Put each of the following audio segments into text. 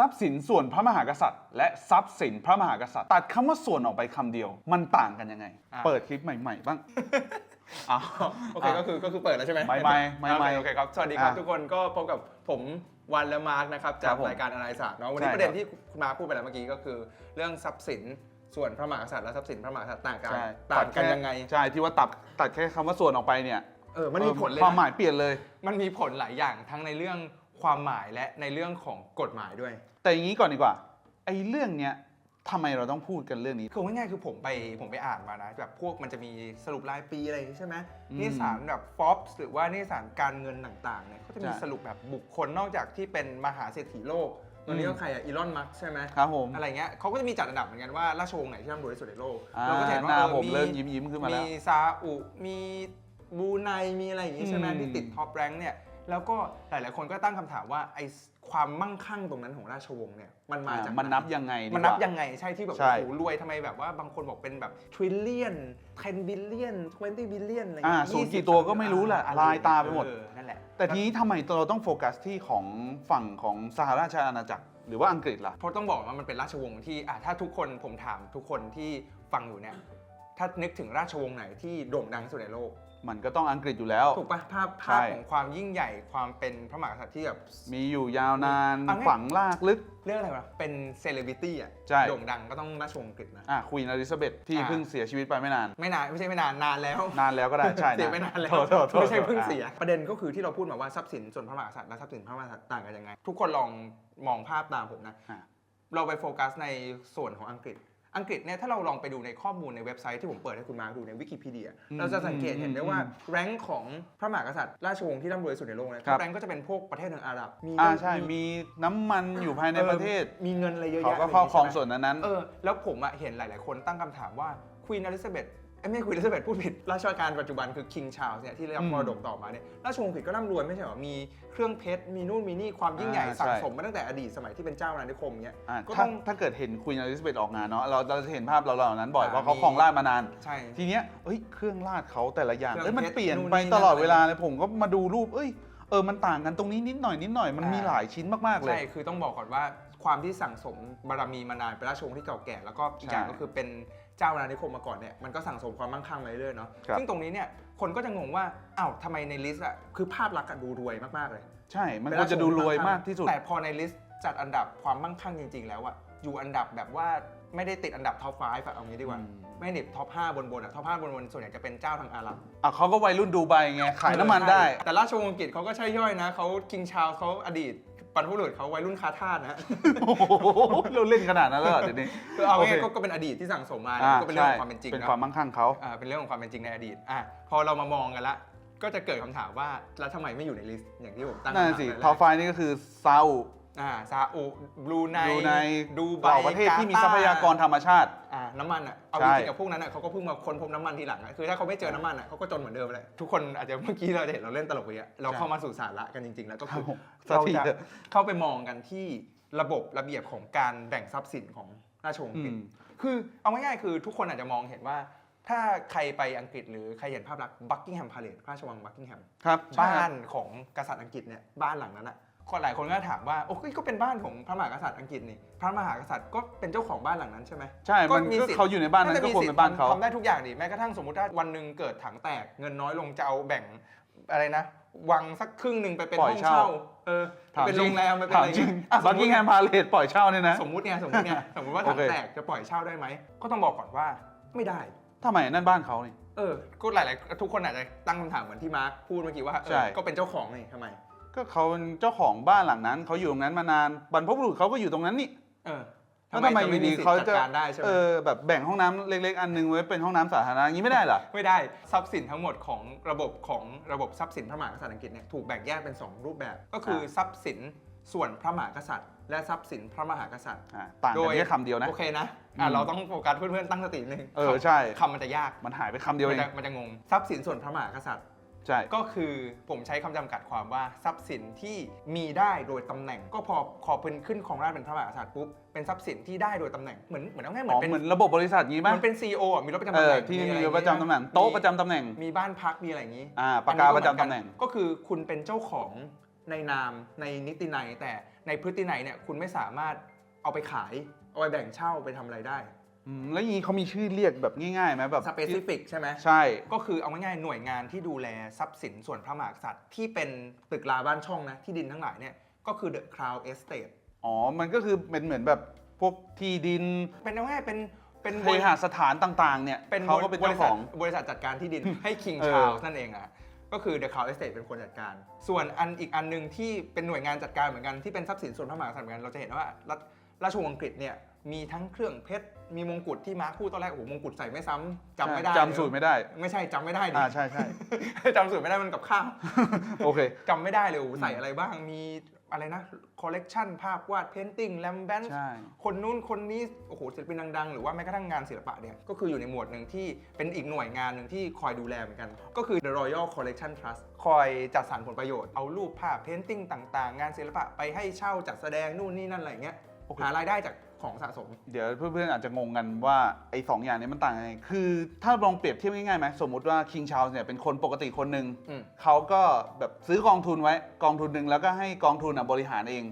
ทรัพย์สินส่วนพระมหากษัตริย์ และทรัพย์สินพระมหากษัตริย์ ตัดคำว่าส่วนออกไปคำเดียว มันต่างกันยังไง อะ เปิดคลิปใหม่ ๆ บ้างอ้าว โอเคก็คือก็คือเปิดแล้วใช่ไหมไม่ไม่ไม่ไม่โอเคโอเคครับ สวัสดีครับอะทุกคนก็พบกับผมวันและมาร์กนะครับคจารักบผมรายการอะไรศาสตร์เนาะวันใช่นี้ประเด็นครับที่คุณมาร์คพูดไปแล้วเมื่อกี้ก็คือ เรื่องทรัพย์สินส่วนพระมหากษัตริย์และทรัพย์สินพระมหากษัตริย์ต่างกันใช่ต่างกันแค่ยังไงใช่ที่ว่าตัดตัดแค่คำว่าส่วนออกไปเนี่ยเออมันมีผลเลยความนะหมายเปลี่ยนเลย มันมีผลหลายอย่างทั้งในเรื่องความหมายและในเรื่องของกฎหมายด้วย แต่อย่างนี้ก่อนดีกว่าไอ้เรื่องเนี้ยทำไมเราต้องพูดกันเรื่องนี้ คือง่ายๆคือผมไปผมไปอ่านมานะแบบพวกมันจะมีสรุปรายปีอะไรอย่างงี้ใช่ไหมอืมนิสสารแบบฟอ b หรือว่านิสสารการเงินต่างๆเนี่ยเขาจะมีใช่ สรุปแบบบุคคลนอกจากที่เป็นมหาเศรษฐีโลกตัวนี้อืมก็ใครอะอีลอนมัสใช่ไหมครับผมอะไรเงี้ยเขาก็จะมีจัดอันดับเหมือนกันว่าราชวงศ์ไหนที่ร่ำรวยที่สุดในโลกอ่าเราก็จะเห็นหว่าน้าเออผมเริ่มยิ้มยิ้มๆขึ้นมาแล้วมีซาอุมีบรูไนมีอะไรอย่างงี้ใช่ไหมอืม ที่ติดท็อปแรงค์เนี่ย แล้วก็หลาย ๆ คนก็ตั้งคำถามว่าไอ้ความมั่งคั่งตรงนั้นของราชวงศ์เนี่ยมันมาจากมันไหนับยังไงดีมันนับกว่ายังไงใช่ที่แบบใช่ โอ้โหรวยทำไมแบบว่าบางคนบอกเป็นแบบ trillion 10 billion 20 billion อะไรอ่าเงี้ยศูนย์20กี่ตัวก็ไม่รู้แหละอรลายตาไปหมดเออนั่นแหละแต่ทีนี้ทำไมเราต้องโฟกัสที่ของฝั่งของสหราชอาณาจักร หรือว่าอังกฤษล่ะ เพราะต้องบอกว่ามันเป็นราชวงศ์ที่อะถ้าทุกคนผมถามทุกคนที่ฟังอยู่เนี่ยถ้านึกถึงราชวงศ์ไหนที่โด่งดังที่สุดในโลก มันก็ต้องอังกฤษอยู่แล้ว ถูกปะภาพใช่ภาพของความยิ่งใหญ่ความเป็นพระมหากษัตริย์ที่แบบ มีอยู่ยาวนานเอาไงฝังลากลึก เรื่องอะไรวะเป็นเซเลบริตี้อะใช่ โด่งดังก็ต้องราชวงศ์อังกฤษนะ อะควีนอลิซาเบธที่อ่า เพิ่งเสียชีวิตไปไม่นาน ไม่นานไม่ใช่ไม่นานนานแล้ว นานแล้วก็ได้ใช่เสียไปนานแล้วโทษโทษโทษไม่ใช่เพิ่งอะเสีย ประเด็นก็คือที่เราพูดมาว่าทรัพย์สินส่วนพระมหากษัตริย์และทรัพย์สินพระมหากษัตริย์ต่างกันยังไง ทุกคนลองมองภาพตามผมนะ อะ เราไปโฟกัสในส่วนของอังกฤษ อังกฤษเนี่ยถ้าเราลองไปดูในข้อมูลในเว็บไซต์ที่ผมเปิดให้คุณมาร์คดูในวิกิพีเดียอืมเราจะสังเกตเห็นได้ว่าอืมแรงค์ของพระมหากษัตริย์ราชวงศ์ที่ร่ำรวยที่สุดในโลกเนี่ยครับแรงค์ก็จะเป็นพวกประเทศทางอาหรับมีอ่าใช่มีน้ำมันอยู่ภายในประเทศออมีเงินอะไรเยอะเขาแยะก็ะครอบครองใช่ไหมส่วนนั้นเออแล้วผมอะเห็นหลาย ๆ คนตั้งคำถามว่าควีนอลิซาเบธ เอ้ยไม่ควีนอลิซาเบธพูดผิดราชการปัจจุบันคือคิงชา l ส์เนี่ยที่ได้รับอืมมรดกต่อมาเนี่ยราชวงศ์อังกฤษก็ร่ำรวยไม่ใช่เหรอมีเครื่องเพชรมีนู่นมีนี่ความยิ่งใหญ่อ่าสั่งใช่ สมมาตั้งแต่อดีตสมัยที่เป็นเจ้าอาณานิคมเนี่ยอะก็ถ้าต้อง ถ้าเกิดเห็นควีนอลิซาเบธออกงานเนาะเราเราจะเห็นภาพเราเหล่านั้นบ่อยอ่าว่าเขามี ครองราชย์มานาน ใช่ ทีเนี้ยเอ้ย เครื่องราชเขาแต่ละอย่าง เครื่องเอ้ย มันเพชรเปลี่ยนนู่นไปนี่ตลอดนั่นเวลาเลย ผมก็มาดูรูป เอ้ย เออ มันต่างกันตรงนี้นิดหน่อยนิดหน่อย มันอ่ามีมีหลายชิ้นมาก ๆ เลใช่ ย คือต้องบอกก่อนว่าความที่สั่งสมบารมีมานานเป็นราชวงศ์ที่เก่าแก่ แล้วก็อีกอย่างใช่ก็คือเป็น เจ้าอาณานิคมมาก่อนเนี่ยมันก็สั่งสมความมั่งคั่งมาเรื่อยๆเนาะครับ ซึ่งตรงนี้เนี่ยคนก็จะงงว่าอ้าวทำไมในลิสต์อะคือภาพลักษณ์อะดูรวยมากๆเลยใช่ มันควรจะดูรวยมากที่สุด แต่พอในลิสต์จัดอันดับความมั่งคั่งจริง ๆ แล้วอะอยู่อันดับแบบว่าไม่ได้ติดอันดับท็อป5อะเอางี้ดีกว่าอืม ไม่ติดท็อป5บนบนๆอะท็อป5บนบนๆส่วนใหญ่จะเป็นเจ้าทางอาหรับ อะเขาก็วัยรุ่นดูไบไง ขายน้ำมันได้ใช่แต่ราชวงศ์อังกฤษเขาก็ใช่ย่อยนะ เขาคิงชา l เขาอดีต บรรพบุรุษเขาวัยรุ่นคาทาสนะโอ้โหเราเล่นขนาดนั้นแล้วเหรอเดี๋ยวนี้คือเอาโอเคง่ายๆก็ก็เป็นอดีตที่สั่งสมมาอ่าก็เป็นเรื่องใช่ของความเป็นจริงเป็นนะความมั่งคั่งเขา อ่าเป็นเรื่องของความเป็นจริงในอดีตอะพอเรามามองกันละ ก็จะเกิดคำถามว่าแล้วทำไมไม่อยู่ในลิสต์อย่างที่ผมตั้งนั่นคำนะถามสิไว้แรก ท็อปไฟนี่ก็คือซาอุ อ่าซาอุบรูไนดูในดูไบเหล่าประเทศที่มีทรัพยากรธรรมชาติ อ่าน้ำมันอะเอาใช่จริงๆกับพวกนั้นอะเขาก็เพิ่งมาค้นพบน้ำมันทีหลังอะคือถ้าเขาไม่เจอน้ำมันอะเขาก็จนเหมือนเดิมเลยทุกคนอาจจะเมื่อกี้เราจะเห็นเราเล่นตลกไปอะเราเข้ามาสู่สาระกันจริง ๆ แล้วก็ครัคืบอผมสักเราทีจะเถอะเข้าไปมองกันที่ระบบระเบียบของการแบ่งทรัพย์สินของราชวงศ์อังกฤษอืม คือเอาง่ายๆคือทุกคนอาจจะมองเห็นว่า ถ้าใครไปอังกฤษหรือใครเห็นภาพลักษณ์บักกิงแฮมพาเลตพระราชวังบักกิงแฮม ครับใช่บ้าครับนของกษัตริย์อังกฤษเนี่ยบ้านหลังนั้นอะ คนหลายคนก็ถามว่า โอ้ยก็เป็นบ้านของพระมหากษัตริย์อังกฤษนี่ พระมหากษัตริย์ก็เป็นเจ้าของบ้านหลังนั้นใช่ไหมใช่ มันก็สิทธิ์เขาอยู่ในบ้านนั้นจะก็มีคงสิทเป็นธิ์บ้านเขาทำได้ทุกอย่างดิแม้กระทั่งสมมติถ้าวันหนึ่งเกิดถังแตกเงินน้อยลงจะเอาแบ่งอะไรนะ วังสักครึ่งหนึ่งไปเป็นปล่ห้อยองเช่าเช่าเออถามเป็นจริโรงงแรมไปเป็นถาอะมไรจริงอะบักกิงแฮมพาเลตปล่อยเช่าเนี่ยนะ สมมติเนี่ยสมมติเนี่ยสมมติว่าถังโอเคแตกจะปล่อยเช่าได้ไหม ก็ต้องบอกก่อนว่าไม่ได้ทำไมนั่นบ้านเขานี่เออก็หลาย ๆ ทุกคนอาจจะตั้งคำถามเหมือนที่มาร์คพูดเมื่อกี้ว่าเอใช่อก็เป็นเจ้าของนี่ทำไม ก็เขาเป็นเจ้าของบ้านหลังนั้นเขาอยู่ตรงนั้นมานานบรรพบุรุษเขาก็อยู่ตรงนั้นนี่เออแล้วทำไมอยู่ดีเขาจัดจะการได้ใช่ไหมเออแบบแบ่งห้องน้ำเล็ก ๆ อันนึงไว้เป็นห้องน้ำสาธารณะอย่างนี้ไม่ได้เหรอไม่ได้ทรัพย์สินทั้งหมดของระบบของระบบทรัพย์สินพระมหากษัตริย์อังกฤษเนี่ยถูกแบ่งแยกเป็น 2 รูปแบบ ก็คือทรัพย์สินส่วนพระมหากษัตริย์ และทรัพย์สินพระมหากษัตริย์อ่าต่างกันแค่คำเดียวนะโอเคนะอะอืมเราต้องโฟกัสเพื่อนๆตั้งสตินิดนึงเออใช่คำมันจะยากมันหายไปคำเดียวมัเอนงจะมันจะงงทรัพย์สินส่วนพระมหากษัตริย์ ใช่ ก็คือผมใช้คำจำกัดความว่าทรัพย์สินที่มีได้โดยตำแหน่ง ก็พอขอเป็นขึ้นของราชย์เป็นพระมหากษัตริย์ปุ๊บเป็นทรัพย์สินที่ได้โดยตำแหน่งเหมือนเหมือนเอาง่ายๆเหมือ๋ออนเป็นเหมือนระบบบริษัทงี้เหป่ะมือนเป็นซีออะมีรถประจำเอตำอแหน่งที่อมีอไอย่งประจำตำแหน่งโต๊ะประจำตำแหน่งมีบ้านพักมีอะไรอย่างนี้ อ่าปากกาประจำตำแหน่ง ก็คือคุณเป็นเจ้าของในนามในนิตินัยแต่ในในพฤตินัยเนี่ยคุณไม่สามารถเอาไปขาย เอาไปแบ่งเช่าไปทำอะไรได้ อืมแล้วอย่างนี้เขามีชื่อเรียกแบบง่ายๆไหมแบบ สเปซิฟิกใช่ไหมใช่ ก็คือเอาง่ายๆหน่วยงานที่ดูแลทรัพย์สินส่วนพระมหากษัตริย์ที่เป็นตึกราบ้านช่องนะ ที่ดินทั้งหลายเนี่ย ก็คือ The Crown Estate อ๋อ มันก็คือเป็นเหมือนแบบพวกที่ดินเป็นเอาง่ายๆเป็นเป็นเคหสถานต่างๆ เนี่ยเป็นเขาก็เป็นบเจ้าริขษัทอง บริษัทจัดการที่ดิน ให้ King เออ Charles นั่นเองอะก็คือ The Crown Estate เป็นคนจัดการ ส่วนอันอีกอันหนึงที่เป็นหน่วยงานจัดการเหมือนกันที่เป็นทรัพย์สินส่วนพระมหากษัตริย์เหมือนกันเราจะเห็นว่ารัฐราชวงศ์อังกฤษเนี่ย มีทั้งเครื่องเพชร มีมงกุฎที่มาร์คพูดตอนแรกโอ้โหมงกุฎใส่ไม่ซ้ำจำไม่ได้จำสูตรไม่ได้ ไม่ใช่จำไม่ได้ดิ อ่า ใช่ใช่ จำสูตรไม่ได้มันกับข้าว โอเค จำไม่ได้เลยโอ้โหใส่อะไรบ้าง มีอะไรนะ คอลเลกชันภาพวาดเพนติ้งแลมแบนใช่ คนนู้นคนนี้ โอ้โหศิลปินดังๆ หรือว่าแม้กระทั่งงานศิลปะเนี่ย ก็คืออยู่ในหมวดหนึ่งที่เป็นอีกหน่วยงานหนึ่งที่คอยดูแลเหมือนกัน ก็คือ The Royal Collection Trust คอยจัดสรรผลประโยชน์ เอารูปภาพเพนติ้งต่างๆ งานศิลปะไปให้เช่าจัดแสดงนู่นนี่นั่นอะไรเงี้ย โอเค หารายได้จาก ของสะสม เดี๋ยวเพื่อนๆอาจจะงงกันว่าไอ้สองอย่างนี้มันต่างกันยังไงคือถ้าลองเปรียบเทียบง่ายๆไหมสมมุติว่า King Charles เนี่ยเป็นคนปกติคนหนึ่งอืม เขาก็แบบซื้อกองทุนไว้กองทุนหนึ่งแล้วก็ให้กองทุนอะบริหารเอง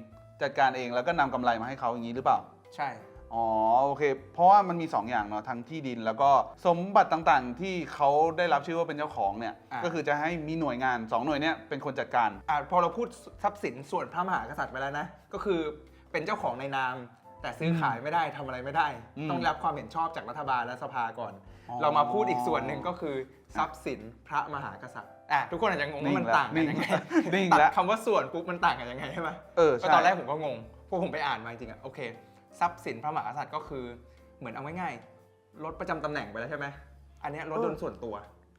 จัดการเองแล้วก็นำกำไรมาให้เขาอย่างนี้หรือเปล่า ใช่ อ๋อโอเค เพราะว่ามันมี 2 อย่างเนาะทั้งที่ดินแล้วก็สมบัติต่างๆ ที่เขาได้รับชื่อว่าเป็นเจ้าของเนี่ย อ่า ก็คือจะให้มีหน่วยงาน 2 หน่วยเนี่ยเป็นคนจัดการ อะพอเราพูดทรัพย์สินส่วนพระมหากษัตริย์ไปแล้วนะ ก็คือเป็นเจ้าของในนาม แต่ซื้อขายไม่ได้ทำอะไรไม่ได้ อืมต้องรับความเห็นชอบจากรัฐบาลและสภาก่อน อ๋อเรามาพูดอีกส่วนหนึ่งก็คือทรัพย์สินพระมหากษัตริย์อะทุกคนอาจจะงงว่ามันต่างกันยังไงนิ่งตัดแล้วคำว่าส่วนปุ๊บมันต่างกันยังไงใช่ไหม เออก็ใช่ตอนแรกผมก็งงพวกผมไปอ่านมาจริงๆอะโอเค ทรัพย์สินพระมหากษัตริย์ก็คือ เหมือนเอาง่ายๆรถประจำตำแหน่งไปแล้วใช่ไหม อันเนี้ยรถยนต์ส่วนตัว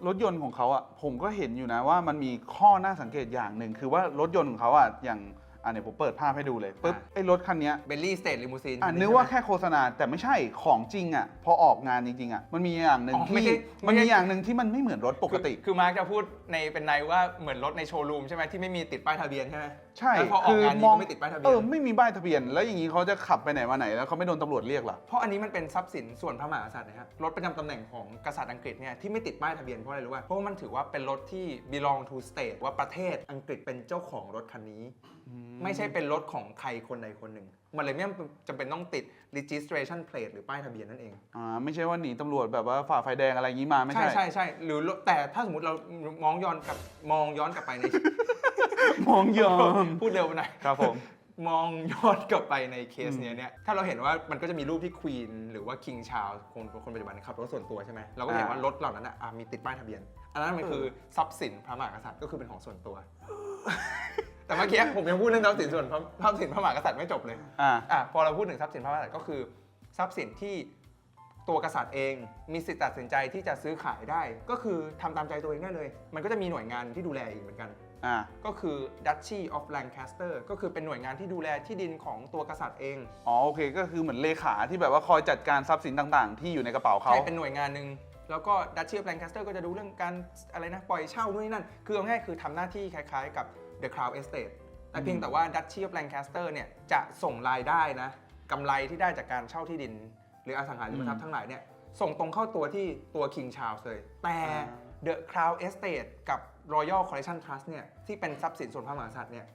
รถยนต์ของเขาอะผมก็เห็นอยู่นะว่ามันมีข้อน่าสังเกตอย่างหนึ่งคือว่ารถยนต์ของเขาอะอย่าง อะเนี่ยผมเปิดภาพให้ดูเลยปุ๊บอะไอ้รถคันเนี้ยเบลลี่สเตทลิมูซีนอะนึกว่าแค่โฆษณาแต่ไม่ใช่ของจริงอะพอออกงานจริงๆอะมันมีอย่างหนึ่งอ๋อไม่ที่ใช่ไม่มันใช่มีอย่างหนึ่งที่มันไม่เหมือนรถปกติคือคือมาร์กจะพูดในเป็นในว่าเหมือนรถในโชว์รูมใช่ไหมที่ไม่มีติดป้ายทะเบียนใช่ไหมใช่แล้วพอออกงานนี้ก็ไม่ติดป้ายทะเบียนเออไม่มีป้ายทะเบียน แล้วอย่างนี้เขาจะขับไปไหนมาไหนแล้วเขาไม่โดนตำรวจเรียกเหรอเพราะอันนี้มันเป็นทรัพย์สินส่วนพระมหากษัตริย์นะฮะรถประจำตำแหน่งของกษัตริย์อังกฤษเนี่ยที่ไม่ติดป้ายทะเบียนเพราะอะไรรู้ป่ะเพราะว่ามันถือว่าเป็นรถที่ belong to state ว่าประเทศอังกฤษเป็นเจ้าของรถคันนี้ ไม่ใช่เป็นรถของใครคนใดคนหนึ่ง มันเลยไม่จำเป็นต้องติด registration plate หรือป้ายทะเบียนนั่นเอง อ่าไม่ใช่ว่าหนีตำรวจแบบว่าฝ่าไฟแดงอะไรอย่างนี้มาไม่ใช่ใช่ใช่ใช่หรือรถแต่ถ้าสมมติเรามองย้อนกลับมองย้อนกลับไปใน มองยอม พูดเร็วไปหน่อย ครับผม มองย้อนกลับไปในเคสเนี้ยเนี่ยถ้าเราเห็นว่ามันก็จะมีรูปที่ควีนหรือว่าคิงชา s คนคนปัจจุบันขับรถส่วนตัวใช่ไหมเราก็เห็นว่ารถเหล่านั้นอะอะมีติดป้ายทะเบียน อันนั้นมันคือทรัพย์สินพระมหากษัตริย์ก็คือเป็นของส่วนตัว แต่เมื่อกี้ผมยังพูดเรื่องทรัพย์สินส่วนพระทรัพย์สินพระมหากษัตริย์ไม่จบเลยอ่าอะพอเราพูดถึงทรัพย์สินพระมหากษัตริย์ก็คือทรัพย์สินที่ตัวกษัตริย์เองมีสิทธิตัดสินใจที่จะซื้อขายได้ ก็คือทำตามใจตัวเองได้เลย มันก็จะมีหน่วยงานที่ดูแลอีกเหมือนกัน อ่าก็คือ Duchy of Lancaster ก็คือเป็นหน่วยงานที่ดูแลที่ดินของตัวกษัตริย์เองอ๋อโอเคก็คือเหมือนเลขาที่แบบว่าคอยจัดการทรัพย์สินต่างๆ ที่อยู่ในกระเป๋าเขาใช่เป็นหน่วยงานหนึ่งแล้วก็ Duchy of Lancaster ก็จะดูเรื่องการอะไรนะปล่อยเช่านู่นนี่นั่น คือเอาง่ายๆคือทำหน้าที่คล้ายๆกับ The Crown Estate แต่เพียงแต่ว่า Duchy of Lancaster เนี่ยจะส่งรายได้นะกำไรที่ได้จากการเช่าที่ดิน หรืออสังหาริมทรัพย์ทั้งหลายเนี่ยส่งตรงเข้าตัวที่ตัว King Charles เลย แต่ The Crown Estate กับ Royal Collection Trust เนี่ยที่เป็นทรัพย์สินส่วนพระมหากษัตริย์เนี่ย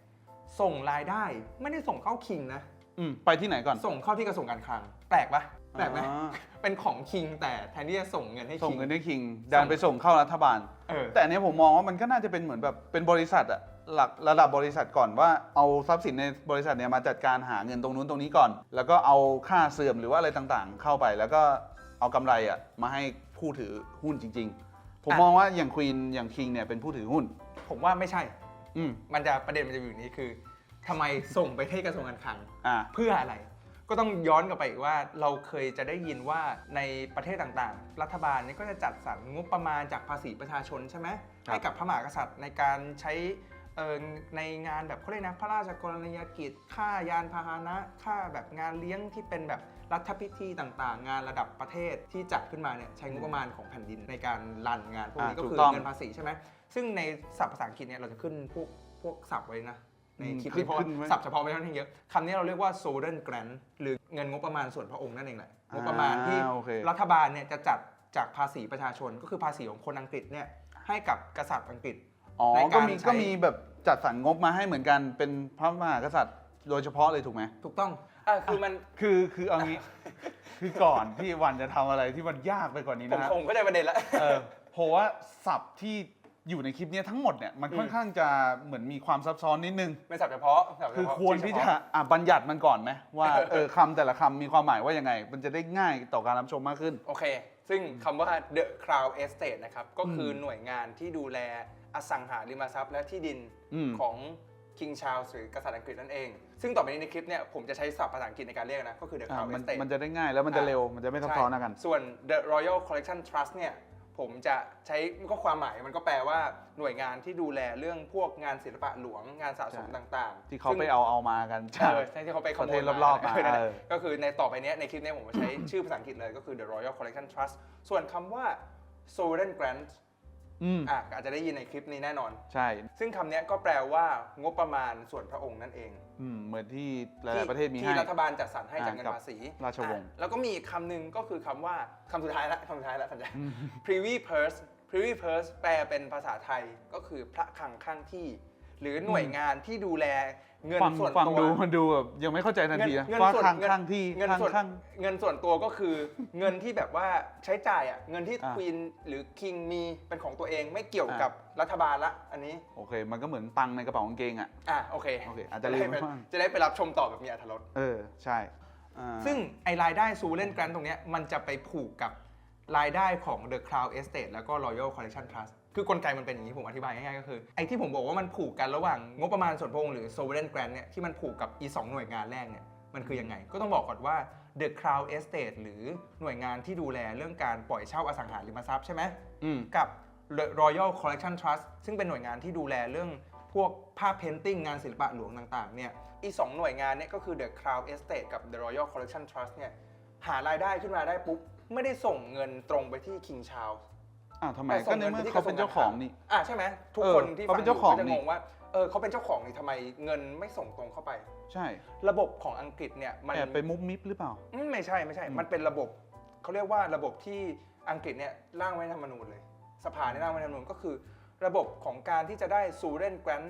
ส่งรายได้ไม่ได้ส่งเข้าคิงนะอืมไปที่ไหนก่อน ส่งเข้าที่กระทรวงการคลัง แปลกปะแปลกไหมอ่าเป็นของคิงแต่แทนที่จะส่งเงินให้ส่งคิงเงินให้คิงดันไปส่งเข้ารัฐบาลเออแต่อันเนี้ยผมมองว่ามันก็น่าจะเป็นเหมือนแบบเป็นบริษัทอะ หลักระดับบริษัทก่อนว่าเอาทรัพย์สินในบริษัทเนี่ยมาจัดการหาเงินตรงนู้นตรงนี้ก่อน แล้วก็เอาค่าเสื่อมหรือว่าอะไรต่างๆ เข้าไป แล้วก็เอากำไรอะมาให้ผู้ถือหุ้นจริง ๆ ผมอะมองว่าอย่างควีนอย่างคิงเนี่ยเป็นผู้ถือหุ้น ผมว่าไม่ใช่ อืมมันจะประเด็นมันจะอยู่อย่างนี้คือทำไมส่งไปให้กระทรวงการคลังอ่าเพื่ออะไร ก็ต้องย้อนกลับไปอีกว่าเราเคยจะได้ยินว่าในประเทศต่างๆ รัฐบาลเนี่ยก็จะจัดสรรงบประมาณจากภาษีประชาชนใช่ไหมครับให้กับพระมหากษัตริย์ในการใช้เอ่อ ในงานแบบเขาเรียกนะพระราชกรณียกิจ ค่ายานพาหนะค่าแบบงานเลี้ยงที่เป็นแบบรัฐพิธีต่างๆ งานระดับประเทศที่จัดขึ้นมาเนี่ยใช้งบประมาณของแผ่นดินในการรันงานพวกนี้อ่าก็ถูกคือต้องเงินภาษีใช่ไหมซึ่งในศัพท์ภาษาอังกฤษเนี่ยเราจะขึ้นพวกพวกศัพท์ไว้นะในอืมคลิปขึ้นนี้เพราะว่าขึ้นไว้ศัพท์เฉพาะไม่ค่อนข้างเยอะคำนี้เราเรียกว่า sovereign grant หรือเงินงบประมาณส่วนพระองค์นั่นเองแหละงบประมาณที่อ่าโอเครัฐบาลเนี่ยจะจัดจากภาษีประชาชนก็คือภาษีของคนอังกฤษเนี่ยให้กับกษัตริย์อังกฤษ อ๋อ ในก็การมีใช้ ก็มีแบบจัดสรรงบมาให้เหมือนกันเป็นพระมหากษัตริย์โดยเฉพาะเลยถูกไหม ถูกต้อง อะคือมันคือคือเอางี้ คือก่อนที่วันจะทำอะไรที่มันยากไปกว่านี้ผมนะฮะผมเข้าใจประเด็นแล้ว เออเพราะว่าศัพท์ที่อยู่ในคลิปเนี้ยทั้งหมดเนี่ยมันอืมค่อนข้างจะเหมือนมีความซับซ้อนนิดนึงไม่สับเฉพาะสับเฉคือพาะควรที่จะชื่อเฉพาอะบัญญัติมันก่อนไหมว่าเออคำแต่ละคำมีความหมายว่ายังไง มันจะได้ง่ายต่อการรับชมมากขึ้น โอเค ซึ่งคำว่า The Crown Estate นะครับ ก็คืออมหน่วยงานที่ดูแล อสังหาริมทรัพย์และที่ดินอืม ของ King Charles หรือกษัตริย์อังกฤษนั่นเอง ซึ่งต่อไปนี้ในคลิปเนี่ยผมจะใช้ศัพท์ภาษาอังกฤษในการเรียกนะ ก็คือ The อะ Crown มัน Estate มันจะได้ง่ายแล้วมันจะอะเร็วมันจะไม่ซับซ้อนนะกัน ใช่ส่วน The Royal Collection Trust เนี่ย ผมจะใช้ก็ความหมายมันก็แปลว่าหน่วยงานที่ดูแลเรื่องพวกงานศิลปะหลวงงานสะสมใช่ ต่างๆที่เขาซึ่ง ไปเอาเอามากันเอจากอใช่ที่เขาไปขโมประเทยศรอบๆมาเนั่นแหละเออ ก็คือในต่อไปเนี้ยในคลิปเนี้ยผมจะใช้ ชื่อภาษาอังกฤษเลยก็คือ The Royal Collection Trust ส่วนคำว่า Sovereign Grant อืมอะอาจจะได้ยินในคลิปนี้แน่นอน ใช่ซึ่งคำเนี้ยก็แปลว่างบประมาณส่วนพระองค์นั่นเอง อืมเหมือนที่หลายๆประเทศมีที่ให้รัฐบาลจัดสรรให้อ่าจากเงินกับภาษีราชวงศ์ อะแล้วก็มีอีกคำหนึ่งก็คือคำว่าคำสุดท้ายละคำสุดท้ายละสัญญา อืม privy purse privy purse แปลเป็นภาษาไทยก็คือพระคลังข้างที่ หรือหน่วยงานที่ดูแล เงินฟังส่วนฟังตัว ดูมันดูแบบยังไม่เข้าใจทันทีนะเงินว่าส่วนข้างเงินข้างที่เงินข้างส่วน ข้าง เงินส่วนตัวก็คือ เงินที่แบบว่าใช้จ่ายอะเงินที่อ่าควีนหรือคิงมีเป็นของตัวเองไม่เกี่ยวอ่ากับรัฐบาลละอันนี้โอเค มันก็เหมือนตังค์ในกระเป๋ากางเกงอะ อะโอเคโอเคอาจจะลืมได้ไปบ้าง จะได้ไปรับชมต่อแบบมีอรรถรส เออ ใช่อ่าซึ่งไอรายได้ซูเล่นแกรนตรงเนี้ยมันจะไปผูกกับรายได้ของ The Crown Estate แล้วก็ Royal Collection Trust คือกลไกมันเป็นอย่างนี้ผมอธิบายง่ายๆก็คือไอที่ผมบอกว่ามันผูกกันระหว่างงบประมาณส่วนพระองค์หรือ Sovereign Grant เนี่ยที่มันผูกกับอีสองหน่วยงานแรกเนี่ยมันคือยังไง ก็ต้องบอกก่อนว่า The Crown Estate หรือหน่วยงานที่ดูแลเรื่องการปล่อยเช่าอสังหาริมทรัพย์ใช่ไหมอืมกับ The Royal Collection Trust ซึ่งเป็นหน่วยงานที่ดูแลเรื่องพวกภาพเพนติ้งงานศิลปะหลวงต่างๆเนี่ยอีสองหน่วยงานเนี่ยก็คือ The Crown Estate กับ The Royal Collection Trust เนี่ยหารายได้ขึ้นมาได้ปุ๊บ ไม่ได้ส่งเงินตรงไปที่ King Charles อ้าวทำไมแต่ส่ก็งในเงินเมื่อไปที่เขาเป็นเจ้าของนี่ อะใช่ไหมทุกเออคนที่เขาฟังเป็นอยู่เจ้าของก็จะนี่ งงว่าเออเขาเป็นเจ้าของนี่ทำไมเงินไม่ส่งตรงเข้าไป ใช่ระบบของอังกฤษเนี่ยมัน แอบไปมุบมิบหรือเปล่า อืมไม่ใช่ไม่ใช่ อืม มันเป็นระบบเขาเรียกว่าระบบที่อังกฤษเนี่ยร่างไว้ในธรรมนูญเลย สภาในยร่างไว้ในธรรมนูญก็คือ ระบบของการที่จะได้ซูเรนแกรน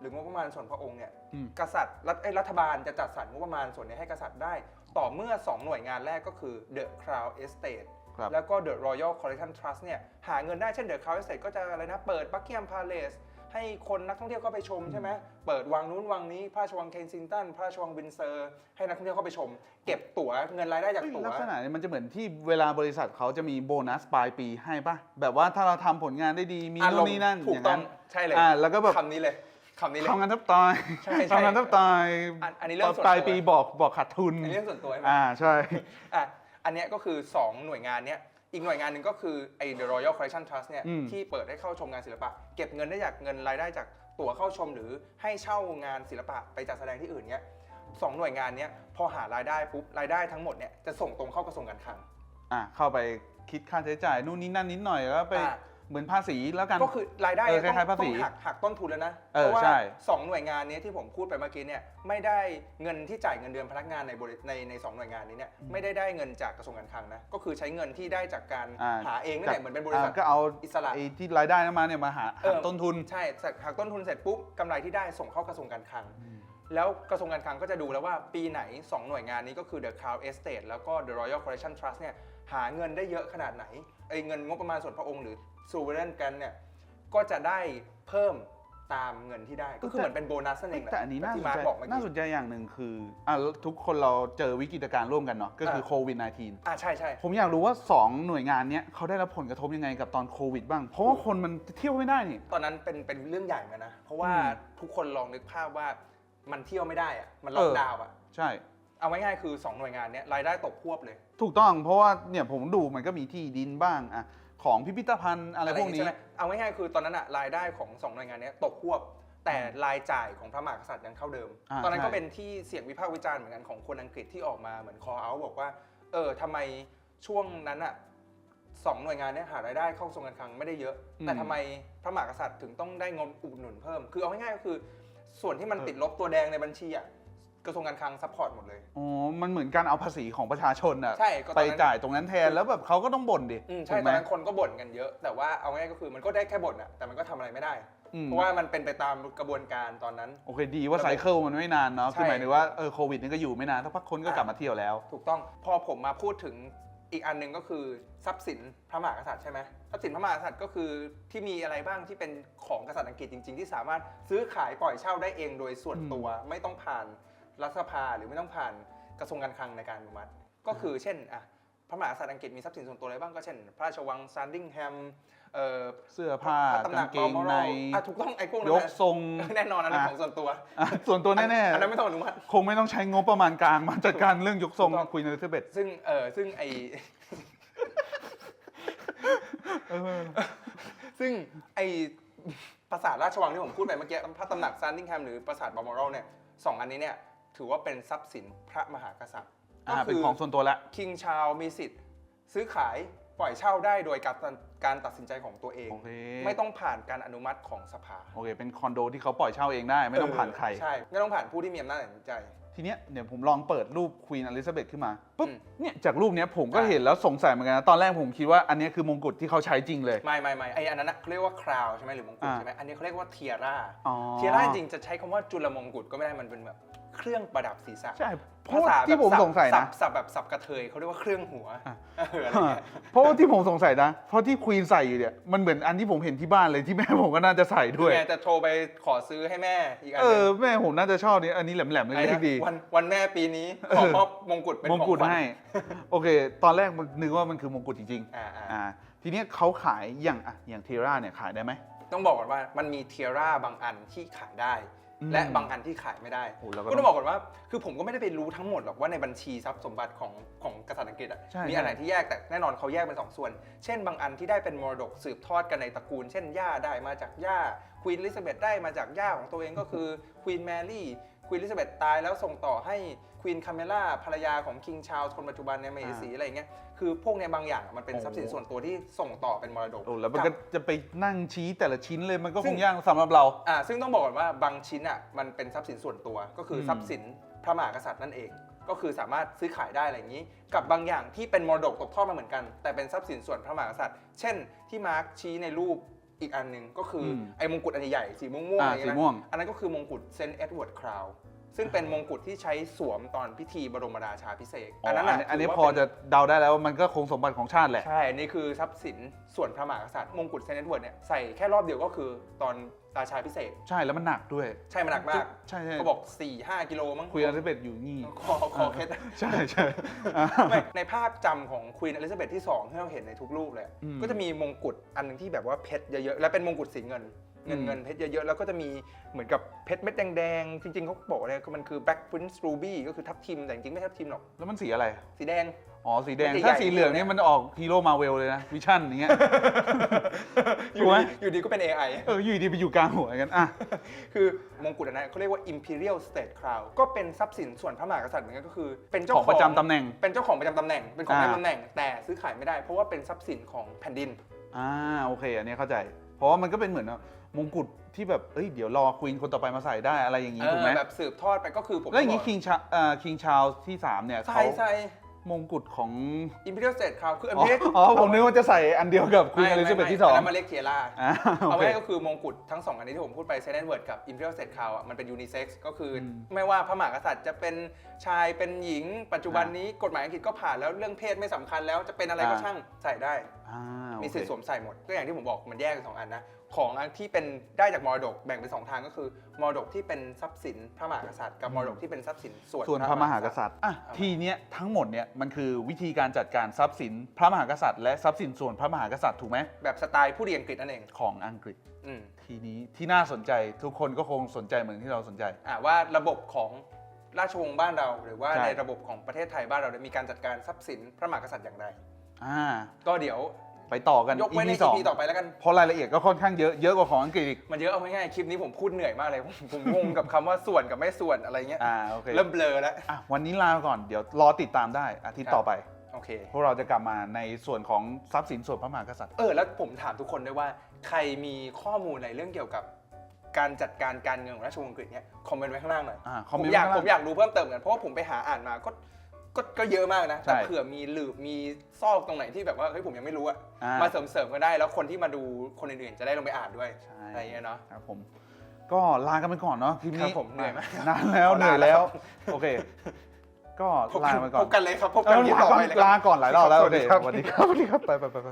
หรืองบประมาณส่วนพระองค์เนี่ยอืม กษัตริย์รัฐเอ้ยรัฐบาลจะจัดสรรงบประมาณส่วนนี้ให้กษัตริย์ได้ ต่อเมื่อ 2 หน่วยงานแรกก็คือ The Crown Estate ครับแล้วก็ The Royal Collection Trust เนี่ยหาเงินได้เช่น The Crown Estate ก็จะอะไรนะ เปิด Buckingham Palace ให้คนนักท่องเที่ยวเข้าไปชมใช่ไหมเปิดวังนู้นวังนี้พระราชวังเคนซิงตันพระราชวังวินเซอร์ ให้นักท่องเที่ยวเข้าไปชม เก็บตั๋วเงินรายได้จากเอ้ยตั๋วลักษณะนี้มันจะเหมือนที่เวลาบริษัทเขาจะมีโบนัสปลายปีให้ป่ะ แบบว่าถ้าเราทำผลงานได้ดีมีอานู่รนมณ์นี่นั่นถูอกย่างต้อนั้งนใช่เลยอ่าแล้วก็แบบคำนี้เลยคำนี้เลยทำงานแทับตายใช่ใช่ทำงานแทับตายอันอันนี้เรื่องส่วนตัวปลายปีบอกบอกขาดทุนอันนี้เรื่องส่วนตัวใช่ไหมอ่าใช่อะ อันเนี้ยก็คือ 2 หน่วยงานเนี้ยอีกหน่วยงานหนึ่งก็คือไอ้ The Royal Collection Trust เนี่ยอืม ที่เปิดให้เข้าชมงานศิลปะ เก็บเงินได้จากเงินรายได้จากตั๋วเข้าชมหรือให้เช่างานศิลปะไปจัดแสดงที่อื่นเนี้ยสองหน่วยงานเนี้ยพอหารายได้ปุ๊บรายได้ทั้งหมดเนี่ยจะส่งตรงเข้ากระทรวงการคลัง อะเข้าไปคิดค่าใช้จ่ายนู่นนี่นั่นนิดหน่อยแล้วไปอะ เหมือนภาษีแล้วกัน ก็คือรายได้เออต้องคล้ายๆภาษีต้องหักหักต้นทุนแล้วนะ เออเพราะว่าใช่ สองหน่วยงานเนี้ยที่ผมพูดไปเมื่อกี้เนี่ยไม่ได้เงินที่จ่ายเงินเดือนพนักงานในบริในในสองหน่วยงานนี้เนี่ยไม่ได้ได้เงินจากกระทรวงการคลังนะก็คือใช้เงินที่ได้จากการอ่าหาเองนั่นแหละเหมือนเป็นบริษัทอ่าก็เอาอิสระ ไอ้ที่รายได้นั้นมาเนี่ยมาหาเออหักต้นทุน ใช่หักต้นทุนเสร็จปุ๊บกำไรที่ได้ส่งเข้ากระทรวงการคลัง แล้วกระทรวงการคลังก็จะดูแล้วว่าปีไหน 2 หน่วยงานนี้ก็คือ The Crown Estate แล้วก็ The Royal Collection Trust เนี่ยหาเงินได้เยอะขนาดไหนไอ้เงินงบประมาณส่วนพระองค์หรือ Sovereign Grant เนี่ยก็จะได้เพิ่มตามเงินที่ได้ ก็คือเหมือนเป็นโบนัสนั่นเองแหละแต่อันนี้น่าสที่นมาร์ใจคบอกเมื่อน่ากี้สนใจอย่างหนึ่งคืออะทุกคนเราเจอวิกฤตการณ์ร่วมกันเนาะก็คืออ่าโควิด -19 อ่าใช่ใช่ผมอยากรู้ว่า 2 หน่วยงานเนี้ยเขาได้รับผลกระทบยังไงกับตอนโควิดบ้าง เพราะว่าคนมันเที่ยวไม่ได้นี่ ตอนนั้นเป็นเป็นเรื่องใหญ่เหมือนกันนะ เพราะว่าอืมทุกคนลองนึกภาพว่ามันเที่ยวไม่ได้อะมันล็อกเออดาวน์อะใช่เอาง่ายๆคือ 2 หน่วยงานเนี้ยรายได้ตกควบเลย ถูกต้องเพราะว่าเนี่ยผมดูมันก็มีที่ดินบ้างอะ ของพิพิธภัณฑ์อะไรพวกนี้ ใช่ไหมเอาง่ายๆคือตอนนั้นอะรายได้ของสองหน่วยงานเนี้ยตกควบ แต่รายจ่ายของพระมหากษัตริย์ยังเท่าเดิม อ่าตอนนั้นก็ใช่ เป็นที่เสียงวิพากษ์วิจารณ์เหมือนกันของคนอังกฤษที่ออกมาเหมือนคอเอาบอกว่า เออทำไมช่วงนั้นอะสองหน่วยงานเนี้ยหารายได้เข้ากระทรวงการคลังไม่ได้เยอะ แต่ทำไมพระมหากษัตริย์ถึงต้องได้งบอุดหนุนเพิ่ม คือเอาง่ายๆก็คือ ส่วนที่มันติดลบตัวแดงในบัญชีอะ กระทรวงการคลังซัพพอร์ตหมดเลย อ๋อ มันเหมือนการเอาภาษีของประชาชนอะใช่ก็ตไปอนนั้น จ่ายตรงนั้นแทนแล้วแบบเขาก็ต้องบ่นดิอืมถูใช่กตไหม อนนั้นคนก็บ่นกันเยอะ แต่ว่าเอาง่ายๆก็คือมันก็ได้แค่บ่นอะแต่มันก็ทำอะไรไม่ได้ อืม เพราะว่ามันเป็นไปตามกระบวนการตอนนั้น โอเคดีว่าไซเคิลมันไม่นานเนาะใช่คือหมายถึงว่าเออโควิดนี่ก็อยู่ไม่นานสักพักคนก็กลับมาเที่ยวแล้ว ถูกต้องพอผมมาพูดถึงอีกอันหนึ่งก็คือทรัพย์สินพระมหากษัตริย์ใช่ไหมทรัพย์สินพระมหากษัตริย์ก็คือที่มีอะไรบ้างที่เป็นของกษัตริย์อังกฤษจริง ๆ ที่สามารถซื้อขายปล่อยเช่าได้เองโดยส่วนตัวไม่ต้องผ่าน รัฐสภาหรือไม่ต้องผ่านกระทรวงการคลังในการอนุมัติ ก็คือเช่นอะพระมหากษัตริย์อังกฤษมีทรัพย์สินส่วนตัวอะไรบ้างก็เช่น พระราชวังซันดิงแฮมเอ่อเสื้อผ้าพระตำหกานังกเกงบอลในอะถูกต้องไอ้พวกนั้นยกทรงแน่นอนอันนั้นอะของส่วนตัวอะส่วนตัวแน่อันนั้นไม่ต้องอนุมัติๆคงไม่ต้องใช้งบประมาณกลางมาจัดการเรื่องยกทรงถูกต้องคุยในเทเบตซึ่งเออซึ่งไอซึ่งไอปราสาทราชวังที่ผมพูดไปเมื่อกี้พระตำหนักซันดิงแฮมหรือปราสาทบอมอรัลเนี่ยสองอันนี้เนี่ย ถือว่าเป็นทรัพย์สินพระมหากษัตริย์อ่าเป็นของส่วนตัวละ คิงชาวมีสิทธิ์ ซื้อขายปล่อยเช่าได้โดยการตัดการตัดสินใจของตัวเอง โอเค ไม่ต้องผ่านการอนุมัติของสภาโอเค เป็นคอนโดที่เขาปล่อยเช่าเองได้ ไม่ต้องผ่านใคร ใช่ไม่ต้องผ่านผู้ที่มีอำนาจตัดสินใจ ทีเนี้ยเดี๋ยวผมลองเปิดรูปควีนอลิซาเบธขึ้นมาปุ๊บอืมเนี่ยจากรูปเนี้ยผมก็อะเห็นแล้วสงสัยเหมือนกันนะตอนแรกผมคิดว่าอันเนี้ยคือมงกุฎที่เขาใช้จริงเลย ไม่ไม่ไม่ไออันนั้นนะเขาเรียกว่าคราวใช่ไหมหรือมงกุฎอ่า ใช่ไหมอันนี้เขาเรียกว่าเทียร่าอ๋อเทียร่าจริงๆจะใช้คำว่าจุลมงกุฎก็ไม่ได้มันเป็นแบบ เครื่องประดับศีรษะใช่เพราะภาษาที่ผมแบบสงสัยสันะบสับแบบสับกระเทยเขาเรียกว่าเครื่องหัวอะเอออะไรเงี้ยเพราะว่าที่ผมสงสัยนะ เพราะที่ควีนใส่อยู่เนี่ยมันเหมือนอันที่ผมเห็นที่บ้านเลยที่แม่ผมก็น่าจะใส่ด้วยแม่จะโทรไปขอซื้อให้แม่อีกอันเอหนึองแม่ผมน่าจะชอบนี้อันนี้แหลมๆไอ้เล็นะกๆดีวันวันแม่ปีนี้ขอมอบมงกุฎเป็นมงกุฎขวัญให้โอเค ตอนแรกมันนึกว่ามันคือมงกุฎจริงอ่าอ่าๆอ่าทีเนี้ยเขาขายอย่างอะอย่างเทราเนี่ยขายได้ไหมต้องบอกก่อนว่ามันมีเทียร่าบางอันที่ขายได้ อืม และบางอันที่ขายไม่ได้ โอ้เราก็ก็ต้องบอกก่อนว่าคือผมก็ไม่ได้ไปรู้ทั้งหมดหรอกว่าในบัญชีทรัพย์สมบัติของของกษัตริย์อังกฤษอะใช่มีอันไหนที่แยกแต่แน่นอนเขาแยกเป็นสองส่วน เช่น บางอันที่ได้เป็นมรดกสืบทอดกันในตระกูล เช่นย่าได้มาจากย่าควีนลิซาเบธได้มาจากย่าของตัวเองก็คือควีนแมรี่ ควีนลิซาเบธตายแล้วส่งต่อให้ควีนคาเมล่าภรรยาของคิงชาร์ลส์คนปัจจุบันในเมสีอะไรอย่างเงี้ยคือพวกเนี้ยบางอย่างมันเป็นทรัพย์สินส่วนตัวที่ส่งต่อเป็นมรดก โอ้แล้วมันกัก็บจะไปนั่งชี้แต่ละชิ้นเลยมันก็ซึ่คงงยากสำหรับเรา อ่าซึ่งต้องบอกก่อนว่าบางชิ้นอะมันเป็นทรัพย์สินส่วนตัวก็คืออมทรัพย์สินพระมหากษัตริย์นั่นเอง ก็คือสามารถซื้อขายได้อะไรอย่างนี้ กับบางอย่างที่เป็นมรดกตกทอดมาเหมือนกัน แต่เป็นทรัพย์สินส่วนพระมหากษัตริย์ เช่น ที่มาร์คชี้ในรูป อีกอันหนึ่งก็คืออมไอ้มงกุฎอันใหญ่ๆสีม่วงๆอ่าอะไรอย่างเงี้ยสีม่วงนะอันนั้นก็คือมงกุฎเซนต์เอ็ดเวิร์ดคราว ซึ่งเป็นมงกุฎที่ใช้สวมตอนพิธีบรมราชาพิเศษกอันนั้นน่ะอันนี้ถืว่าพอเป็นจะเดาได้แล้วว่ามันก็คงสมบัติของชาติแหละ ใช่อันนี้คือทรัพย์สินส่วนพระมหากษัตริย์มงกุฎเซนต์เวิร์ดเนี่ยใส่แค่รอบเดียวก็คือตอนราชาพิเศษกใช่แล้วมันหนักด้วย ใช่มันหนักมากใช่ใช่เขาบอก 4-5 กิโลมั้งคุยอลิซาเบธอยู่นี่คอคอเคล็ดใช่ใช่อ่าไม่ในภาพจำของควีนอลิซาเบธที่2ที่เราเห็นในทุกรูปเลยอืมก็จะมีมงกุฎอันหนึงที่แบบว่าเพชรเยอะๆและเป็นมงกุฎสีเงิน เงินอืมเงินเพชรเยอะๆ แล้วก็จะมีเหมือนกับเพชรเม็ดแดงๆ จริงๆเขาบอกเลยมันคือ Black Prince Ruby ก็คือทับทิม แต่จริงๆ ไม่ใช่ทับทิมหรอก แล้วมันสีอะไร สีแดง อ๋อ สีแดงมันจะถ้าใหญ่สีเหลืองเนี่ยมันออกฮีโร่มาเวลเลยนะ วิชั่นอย่างเงี้ยอถูยู่กไหมดีอยู่ดีก็เป็น AI เออ อยู่ดีไปอยู่กลางหัวกัน อะ คือมงกุฎอันนั้นเขาเรียกว่า Imperial State Crown ก็เป็นทรัพย์สินส่วนพระมหากษัตริย์เหมือนกันก็คือ เป็นเจ้าขขอองงประจำตำแหน่ง เป็นเจ้าของประจำตำแหน่ง เป็นของอ่าประจำตำแหน่ง แต่ซื้อขายไม่ได้ เพราะว่าเป็นทรัพย์สินของแผ่นดิน อ่า โอเค อันนี้เข้าใจ เพราะว่ามันก็เป็นเหมือนว่า มงกุฎที่แบบเอ้ยเดี๋ยวรอควีนคนต่อไปมาใส่ได้อะไรอย่างงี้เอถูกอไหมแบบสืบทอดไปก็คือผมแล้วอย่างงี้บกคิงชาเอ่อคิงชาลที่สามเนี่ยใส่เขาใส่ มงกุฎของ Imperial State Crown คืออ๋อ Imperial อ๋อผมนึกว่าจะใส่อันเดียวกับควีนอลิซาเบธที่สองนนั้นมาเรียกเทียร่า อ่าโอเอาเค ไว้ก็คือมงกุฎทั้งสองอันนี้ที่ผมพูดไปเซนต์เวิร์ดกับ Imperial State Crown อะมันเป็นยูนิเซ็กซ์ก็คืออมไม่ว่าพระมหากษัตริย์จะเป็นชายเป็นหญิง ปัจจุบันนี้กฎหมายอังกฤษก็ผ่านแล้วเรื่องเพศไม่สำคัญแล้วจะเป็นอะไรก็อ่า ช่างใส่ได้ อ่ามีมีสิทธิ์สวมใส่หมด ก็อย่างที่ผมบอกมันแยกเป็นสองอันนะ ของอันที่เป็นได้จากมรดกแบ่งเป็นสองทางก็คือ มรดกที่เป็นทรัพย์สินพระมหากษัตริย์กับมรดกที่เป็นทรัพย์สินส่วนส่วนพระมหากษัตริย์อะทีเนี้ยทั้งหมดเนี่ยมันคือวิธีการจัดการทรัพย์สินพระมหากษัตริย์และทรัพย์สินส่วนพระมหากษัตริย์ถูกไหมแบบสไตล์ผู้เรียนอังกฤษนั่นเองของอังกฤษอืมทีนี้ที่น่าสนใจทุกคนก็คงสนใจเหมือนที่เราสนใจอ่าว่าระบบของราชวงศ์บ้านเรา หรือว่าใช่ในระบบของประเทศไทยบ้านเราเนี่ยมีการจัดการทรัพย์สินพระมหากษัตริย์อย่างไรอ่าก็เดี๋ยว ไปต่อกัน ยกไว้ใน EP สอง EP ต่อไปแล้วกัน เพราะรายละเอียดก็ค่อนข้างเยอะเยอะกว่าของอังกฤษอีกมันเยอะเอาง่ายๆคลิปนี้ผมพูดเหนื่อยมากเลย ผมผมงงกับคำว่าส่วนกับไม่ส่วนอะไรเงี้ย อ่าโอเคเริ่มเบลอแล้ว อะวันนี้ลาไปก่อนเดี๋ยวรอติดตามได้อาทิตย์ต่อไป โอเค พวกเราจะกลับมาในส่วนของทรัพย์สินส่วนพระมหากษัตริย์ เออแล้วผมถามทุกคนด้วยว่า ใครมีข้อมูลในเรื่องเกี่ยวกับ การจัดการการเงินของราชวงศ์อังกฤษเนี่ยคอมเมนต์ไว้ข้างล่างหน่อยอ่าคผอมเมมนต์อยากไว้ผข้างมล่างอยากรู้เพิ่มเติมกันเพราะว่าผมไปหาอ่านมาก็ ก็ก็เยอะมากนะ ใช่แต่เผื่อมีหลืบมีซอกตรงไหนที่แบบว่าเฮ้ยผมยังไม่รู้อะอ่ามาเสริมเสริมๆก็ได้ แล้วคนที่มาดูคนอื่นๆจะได้ลงไปอ่านด้วยใช่อะไรอย่างเงี้ยเนาะ ครับผมก็ลากันไปก่อนเนาะคลิปครันี้บผมเหนื่อยมากนานแล้วขอเหลานื่อยแล้วแล้วโอเค ก็พบลากันไปก่อนพบกันเลยครับพบเอกันอที่ลาต่อก่อนไปเลยครับ ลาก่อนหลายรอบแล้วสวัสดีครับสวัสดีครับสวัสดีครับไปไปไปไป